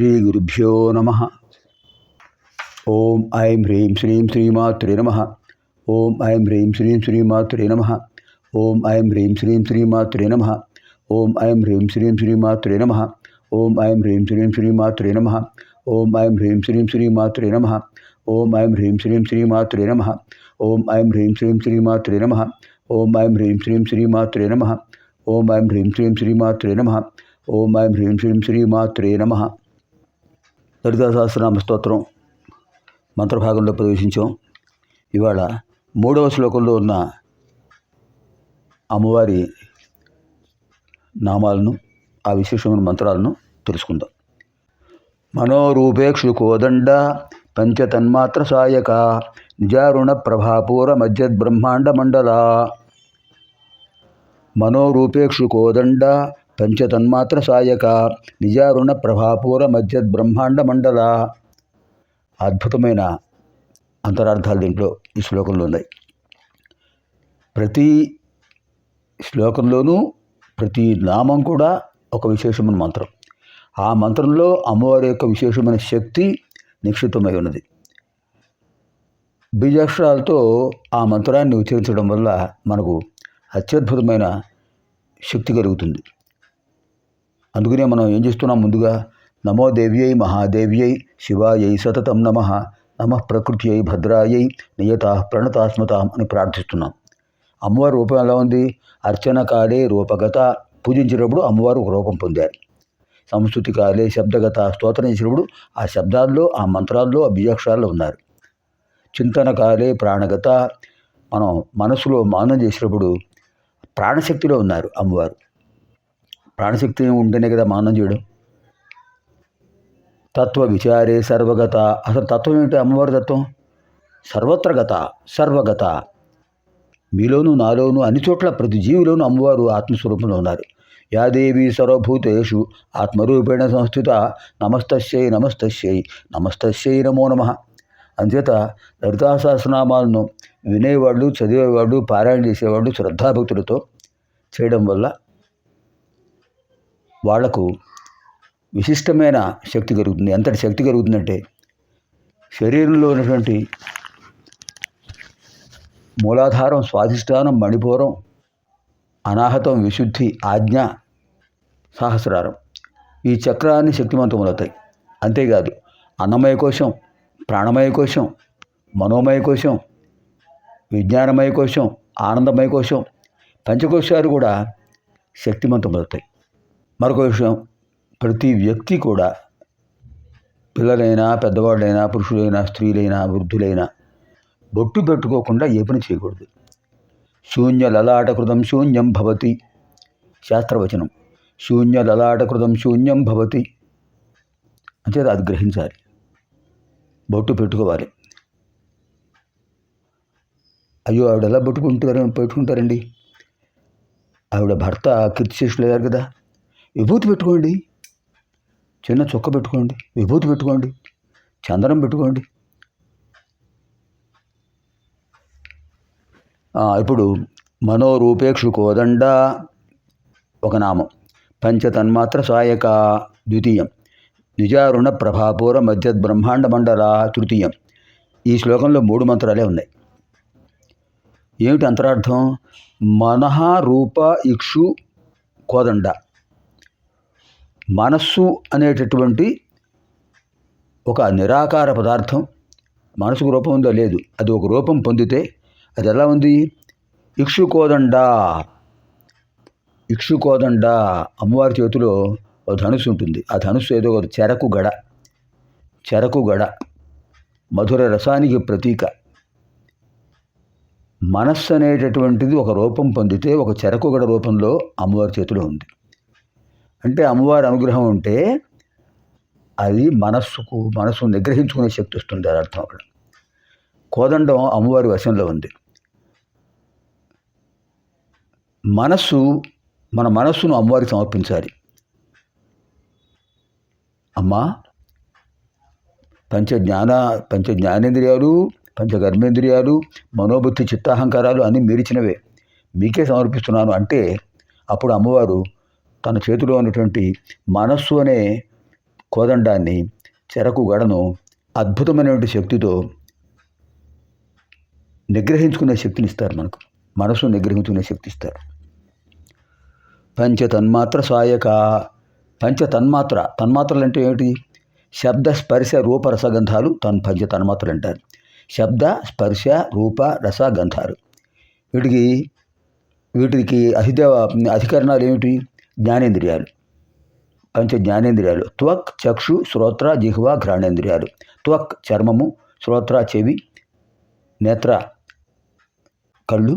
श्रीगुरुभ्यो नमः ओं ऐं ह्रीं श्रीं श्रीमात्रे नमः ॐ ऐं ह्रीं श्रीं श्रीमात्रे नमः ओं ऐं ह्रीं श्रीं श्रीमात्रे नमः ॐ ऐं ह्रीं श्रीं श्रीमात्रे नमः ओं ऐं ह्रीं श्रीं श्रीमात्रे नमः ॐ ऐं ह्रीं श्रीं श्रीमात्रे नमः ओं ऐं ह्रीं श्रीं श्रीमात्रे नमः ओं ऐं ह्रीं श्रीं श्रीमात्रे नमः ओं ऐं ह्रीं श्रीं श्रीमात्रे नमः ओं ऐं ह्रीं श्रीं श्रीमात्रे नमः ओं ऐं ह्रीं श्रीं श्रीमात्रे नमः లలితా సహస్రనామ స్తోత్రం మంత్రభాగంలో ప్రవేశించాం. ఇవాళ మూడవ శ్లోకంలో ఉన్న అమ్మవారి నామాలను ఆ విశేషమైన మంత్రాలను తెలుసుకుందాం. మనోరూపేక్షు కోదండ పంచతన్మాత్ర సాయక నిజారుణ ప్రభాపూర మధ్యద్ బ్రహ్మాండ మండల. మనోరూపేక్షు కోదండ పంచతన్మాత్ర సాయక నిజారుణ ప్రభాపూర మధ్య బ్రహ్మాండ మండల. అద్భుతమైన అంతరార్థాలు దీంట్లో ఈ శ్లోకంలో ఉన్నాయి. ప్రతి శ్లోకంలోనూ ప్రతి నామం కూడా ఒక విశేషమైన మంత్రం. ఆ మంత్రంలో అమ్మవారి యొక్క విశేషమైన శక్తి నిక్షిప్తమై ఉన్నది. బీజాక్షరాలతో ఆ మంత్రాన్ని ఉచ్చరించడం వల్ల మనకు అత్యద్భుతమైన శక్తి కలుగుతుంది. అందుకనే మనం ఏం చేస్తున్నాం ముందుగా నమో దేవ్యై మహాదేవ్యై శివాయై సతతం నమ నమ ప్రకృత్యై భద్రాయై నియత ప్రణతాస్మతాం అని ప్రార్థిస్తున్నాం. అమ్మవారి రూపం ఎలా ఉంది? అర్చన కాలే రూపగత. పూజించినప్పుడు అమ్మవారు ఒక రూపం పొందారు. సంస్కృతి కాలే శబ్దగత. స్తోత్రం చేసినప్పుడు ఆ శబ్దాల్లో ఆ మంత్రాల్లో ఆ బీజాక్షరాల్లో ఉన్నారు. చింతన కాలే ప్రాణగత. మనం మనసులో మానం చేసినప్పుడు ప్రాణశక్తిలో ఉన్నారు అమ్మవారు. ప్రాణశక్తి ఉంటేనే కదా మానం చేయడం తత్వ విచారే సర్వగత. అసలు తత్వం ఏంటి? అమ్మవారి తత్వం? సర్వత్రగత సర్వగత. మీలోను నాలోను అన్ని చోట్ల ప్రతి జీవిలోనూ అమ్మవారు ఆత్మస్వరూపంలో ఉన్నారు. యాదేవి సర్వభూతేషు ఆత్మరూపేణ సంస్థిత నమస్తస్యై నమస్తస్యై నమస్తస్యై నమో నమ. అంచేత లలితా సహస్రనామాలను వినేవాళ్ళు చదివేవాళ్ళు పారాయణ చేసేవాళ్ళు శ్రద్ధాభక్తులతో చేయడం వల్ల వాళ్ళకు విశిష్టమైన శక్తి కలుగుతుంది. ఎంతటి శక్తి కలుగుతుందంటే శరీరంలో ఉన్నటువంటి మూలాధారం స్వాధిష్టానం మణిపూరం అనాహతం విశుద్ధి ఆజ్ఞ సహస్రారం ఈ చక్రాన్ని శక్తివంతములవుతాయి అంతేకాదు అన్నమయ కోశం ప్రాణమయ కోశం మనోమయ కోశం విజ్ఞానమయ కోశం ఆనందమయ కోశం పంచకోశాలు కూడా శక్తివంతమవుతాయి. మరొక విషయం ప్రతి వ్యక్తి కూడా పిల్లలైనా పెద్దవాళ్ళైనా పురుషులైనా స్త్రీలైనా వృద్ధులైనా బొట్టు పెట్టుకోకుండా ఏ పని చేయకూడదు. శూన్య లలాటకృతం శూన్యం భవతి శాస్త్రవచనం. శూన్య లలాటకృతం శూన్యం భవతి. అంటే అది గ్రహించాలి. బొట్టు పెట్టుకోవాలి. అయ్యో ఆవిడ ఎలా పెట్టుకుంటారు పెట్టుకుంటారండి? ఆవిడ భర్త కీర్తిశేషులు అయ్యారు కదా. విభూతి పెట్టుకోండి. చిన్న చుక్క పెట్టుకోండి. విభూతి పెట్టుకోండి. చందనం పెట్టుకోండి. ఇప్పుడు మనోరూపేక్షు కోదండ ఒక నామం. పంచతన్మాత్ర సాయక ద్వితీయం. నిజారుణ ప్రభాపూర మధ్య బ్రహ్మాండ మండల తృతీయం. ఈ శ్లోకంలో మూడు మంత్రాలే ఉన్నాయి. ఏమిటి అంతరార్థం? మనహ రూప ఇక్షు కోదండ మనస్సు అనేటటువంటి ఒక నిరాకార పదార్థం. మనసుకు రూపం ఉందో లేదు అది ఒక రూపం పొందితే అది ఎలా ఉంది? ఇక్షుకోదండ. ఇక్షుకోదండ. అమ్మవారి చేతిలో ఒక ధనుస్సు ఉంటుంది. ఆ ధనుస్సు ఏదో ఒక చెరకు గడ. చెరకు గడ. మధుర రసానికి ప్రతీక. మనస్సు అనేటటువంటిది ఒక రూపం పొందితే ఒక చెరకు గడ రూపంలో అమ్మవారి చేతిలో ఉంది. అంటే అమ్మవారి అనుగ్రహం ఉంటే అది మనస్సుకు మనస్సును నిగ్రహించుకునే శక్తి వస్తుంది అది అర్థం అక్కడ. కోదండం అమ్మవారి వశంలో ఉంది. మనస్సు మన మనస్సును అమ్మవారికి సమర్పించాలి. అమ్మా పంచ జ్ఞాన పంచ జ్ఞానేంద్రియాలు పంచ కర్మేంద్రియాలు మనోబుద్ధి చిత్తాహంకారాలు అన్నీ మీరిచినవే. మీకే సమర్పిస్తున్నాను అంటే అప్పుడు అమ్మవారు తన చేతిలో ఉన్నటువంటి మనస్సు అనే కోదండాన్ని చెరకు గడను అద్భుతమైనటువంటి శక్తితో నిగ్రహించుకునే శక్తిని ఇస్తారు మనకు. మనసు నిగ్రహించుకునే శక్తి ఇస్తారు. పంచ తన్మాత్ర సాయక పంచ తన్మాత్ర తన్మాత్రలు అంటే ఏమిటి? శబ్ద స్పర్శ రూప రసగంధాలు తన్ పంచ తన్మాత్రలు అంటారు. శబ్ద స్పర్శ రూప రస గంధాలు వీటికి వీటికి అధిదేవ అధికరణాలు ఏమిటి? జ్ఞానేంద్రియాలు. పంచ జ్ఞానేంద్రియాలు. త్వక్ చక్షు శ్రోత్ర జిహ్వ ఘ్రాణేంద్రియాలు. త్వక్ చర్మము శ్రోత్ర చెవి నేత్ర కళ్ళు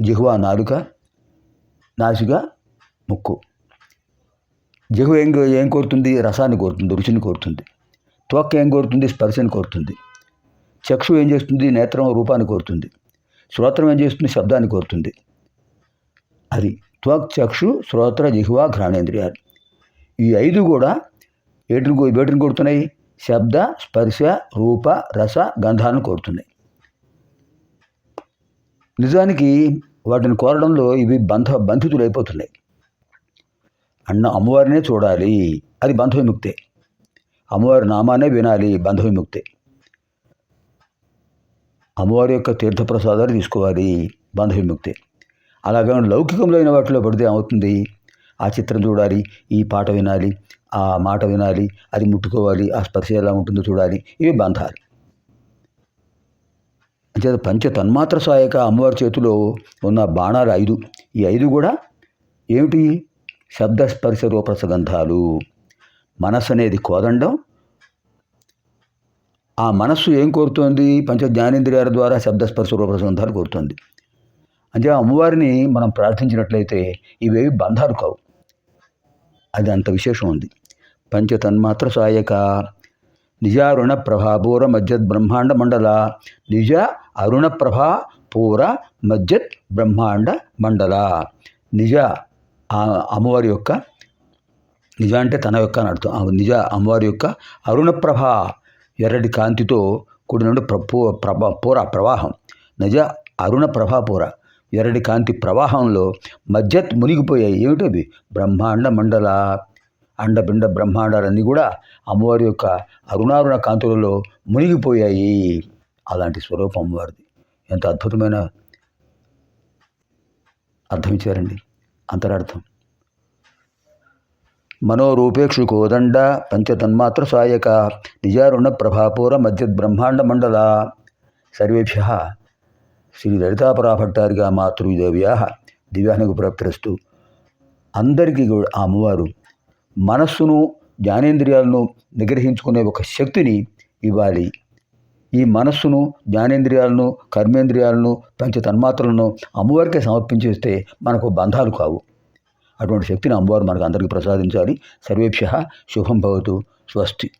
జిహ్వ నాలుక నాసిక ముక్కు. జిహ్వ ఏం ఏం కోరుతుంది? రసాన్ని కోరుతుంది రుచిని కోరుతుంది. త్వక్ ఏం కోరుతుంది? స్పర్శని కోరుతుంది. చక్షు ఏం చేస్తుంది? నేత్రం రూపాన్ని కోరుతుంది. శ్రోత్రం ఏం చేస్తుంది? శబ్దాన్ని కోరుతుంది. అది త్వక్ చక్షు శ్రోత్ర జిహ్వా ఘ్రాణేంద్రియాలు. ఈ ఐదు కూడా ఏటిని వేటిని కొడుతున్నాయి శబ్ద స్పర్శ రూప రస గంధాలను కోరుతున్నాయి. నిజానికి వాటిని కోరడంలో ఇవి బంధ బంధితులు అయిపోతున్నాయి అన్న అమ్మవారినే చూడాలి. అది బంధ విముక్తే. అమ్మవారి నామానే వినాలి. బంధ విముక్తే. అమ్మవారి యొక్క తీర్థప్రసాదాలు తీసుకోవాలి. బంధ విముక్తే. అలాగే లౌకికంలో అయిన వాటిలో పడితే ఏమవుతుంది? ఆ చిత్రం చూడాలి ఈ పాట వినాలి ఆ మాట వినాలి అది ముట్టుకోవాలి ఆ స్పర్శ ఎలా ఉంటుందో చూడాలి ఇవి బంధాలు. అంచేత పంచ తన్మాత్ర సాయక అమ్మవారి చేతిలో ఉన్న బాణాలు ఐదు. ఈ ఐదు కూడా ఏమిటి? శబ్ద స్పర్శ రూపరస గంధాలు. మనస్సు అనేది కోదండం. ఆ మనస్సు ఏం కోరుతోంది? పంచ జ్ఞానేంద్రియాల ద్వారా శబ్దస్పర్శ రూపరస గంధాలు కోరుతోంది. అంటే అమ్మవారిని మనం ప్రార్థించినట్లయితే ఇవేవి బంధాలు కావు. అది అంత విశేషం ఉంది. పంచతన్మాత్ర సాయక నిజ అరుణ ప్రభా పూర మధ్యత్ బ్రహ్మాండ మండల నిజ అరుణ ప్రభా పూర మధ్యత్ బ్రహ్మాండ మండల. నిజ అమ్మవారి యొక్క నిజ అంటే తన యొక్క అని అర్థం. ఆ నిజ అమ్మవారి యొక్క అరుణప్రభ ఎర్రటి కాంతితో కూడిన ప్ర ప్రభ పూర ప్రవాహం. నిజ అరుణ ప్రభాపూర ఎరడి కాంతి ప్రవాహంలో మధ్యత్ మునిగిపోయాయి. ఏమిటవి బ్రహ్మాండ మండల. అండపిండ బ్రహ్మాండాలన్నీ కూడా అమ్మవారి యొక్క అరుణారుణ కాంతులలో మునిగిపోయాయి. అలాంటి స్వరూపం అమ్మవారిది. ఎంత అద్భుతమైన అర్థం ఇచ్చారండి. అంతరార్థం. మనోరూపేక్షు కోదండ పంచతన్మాత్ర సాయక. నిజారుణ ప్రభాపూర మధ్య బ్రహ్మాండ మండల. సర్వేభ్య శ్రీ లలితాపరాభట్టారిగా మాతృదేవ్యా దివ్యానికి ప్రాప్తిరస్తు. అందరికీ కూడా ఆ అమ్మవారు మనస్సును జ్ఞానేంద్రియాలను నిగ్రహించుకునే ఒక శక్తిని ఇవ్వాలి. ఈ మనస్సును జ్ఞానేంద్రియాలను కర్మేంద్రియాలను పంచ తన్మాత్రలను అమ్మవారికే సమర్పించేస్తే మనకు బంధాలు కావు. అటువంటి శక్తిని అమ్మవారు మనకు అందరికీ ప్రసాదించాలి. సర్వేభ్య శుభం భవతు. స్వస్తి.